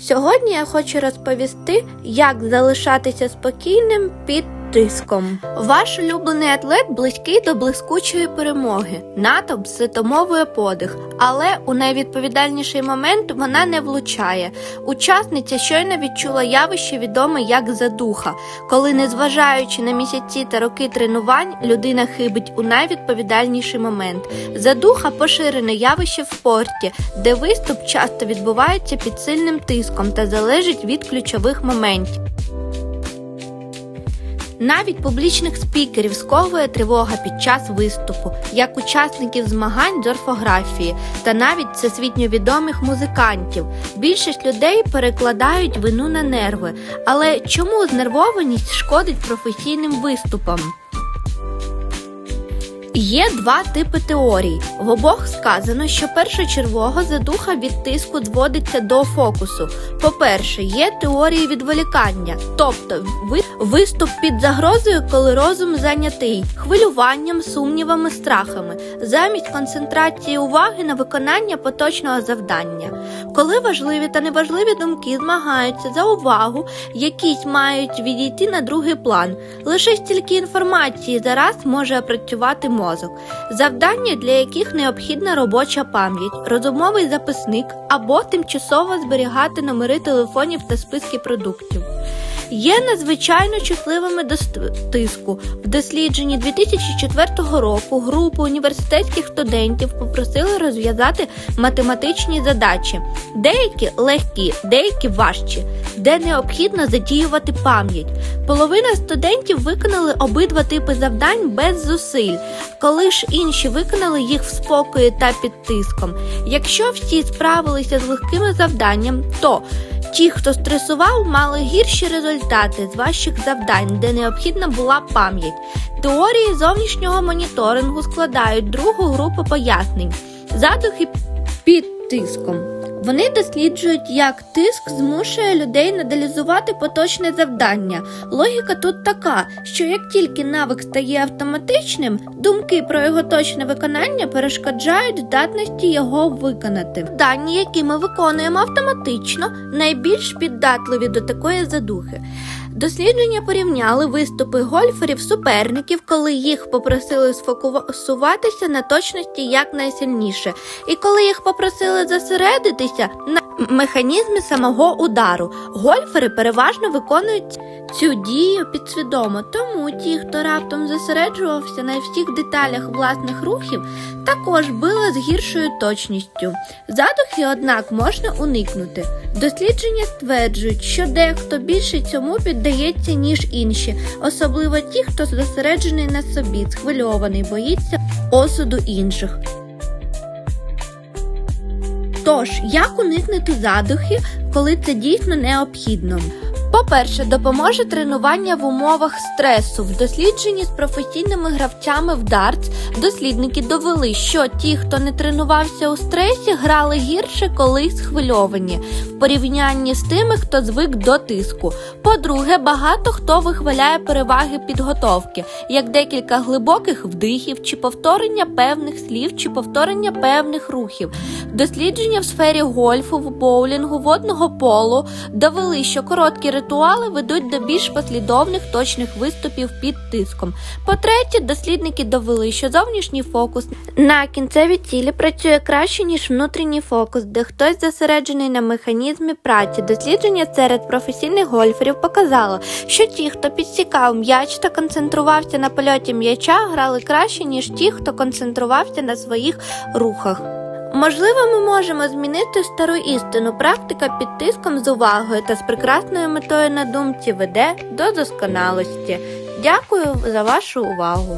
Сьогодні я хочу розповісти, як залишатися спокійним під тиском. Ваш улюблений атлет близький до блискучої перемоги. Натовп ситомовує подих, але у найвідповідальніший момент вона не влучає. Учасниця щойно відчула явище відоме як задуха, коли, незважаючи на місяці та роки тренувань, людина хибить у найвідповідальніший момент. Задуха поширене явище в спорті, де виступ часто відбувається під сильним тиском та залежить від ключових моментів. Навіть публічних спікерів сковує тривога під час виступу, як учасників змагань з орфографії та навіть всесвітньо відомих музикантів. Більшість людей перекладають вину на нерви. Але чому знервованість шкодить професійним виступам? Є два типи теорій. В обох сказано, що першочергово задуха від тиску зводиться до фокусу. По-перше, є теорії відволікання, тобто виступ під загрозою, коли розум зайнятий, хвилюванням, сумнівами, страхами, замість концентрації уваги на виконання поточного завдання. Коли важливі та неважливі думки змагаються за увагу, якісь мають відійти на другий план. Лише стільки інформації зараз може опрацювати мозок, завдання для яких необхідна робоча пам'ять, розумовий записник або тимчасово зберігати номери телефонів та списки продуктів. Є надзвичайно чутливими до тиску. В дослідженні 2004 року групу університетських студентів попросили розв'язати математичні задачі. Деякі легкі, деякі важчі, де необхідно задіювати пам'ять. Половина студентів виконали обидва типи завдань без зусиль, коли ж інші виконали їх в спокої та під тиском. Якщо всі справилися з легкими завданням, то Ті, хто стресував, мали гірші результати з важчих завдань, де необхідна була пам'ять. Теорії зовнішнього моніторингу складають другу групу пояснень задухи під тиском. Вони досліджують, як тиск змушує людей надалізувати поточне завдання. Логіка тут така, що як тільки навик стає автоматичним, думки про його точне виконання перешкоджають здатності його виконати. Дані, які ми виконуємо автоматично, найбільш піддатливі до такої задухи. Дослідження порівняли виступи гольферів суперників, коли їх попросили сфокусуватися на точності якнайсильніше, і коли їх попросили зосередитися на механізмі самого удару. Гольфери переважно виконують цю дію підсвідомо, тому ті, хто раптом зосереджувався на всіх деталях власних рухів, також били з гіршою точністю. Задухи, однак, можна уникнути. Дослідження стверджують, що дехто більше цьому піддається, ніж інші, особливо ті, хто зосереджений на собі, схвильований, боїться осуду інших. Тож, як уникнути задухи, коли це дійсно необхідно? По-перше, допоможе тренування в умовах стресу. В дослідженні з професійними гравцями в дартс дослідники довели, що ті, хто не тренувався у стресі, грали гірше, коли схвильовані, в порівнянні з тими, хто звик до тиску. По-друге, багато хто вихваляє переваги підготовки, як декілька глибоких вдихів, чи повторення певних слів, чи повторення певних рухів. Дослідження в сфері гольфу, боулінгу, водного полу довели, що короткі ритуали ведуть до більш послідовних точних виступів під тиском. По-третє, дослідники довели, що зовнішній фокус на кінцевій цілі працює краще, ніж внутрішній фокус, де хтось зосереджений на механізмі праці. Дослідження серед професійних гольферів показало, що ті, хто підсікав м'яч та концентрувався на польоті м'яча, грали краще, ніж ті, хто концентрувався на своїх рухах. Можливо, ми можемо змінити стару істину. Практика під тиском з увагою та з прекрасною метою на думці веде до досконалості. Дякую за вашу увагу.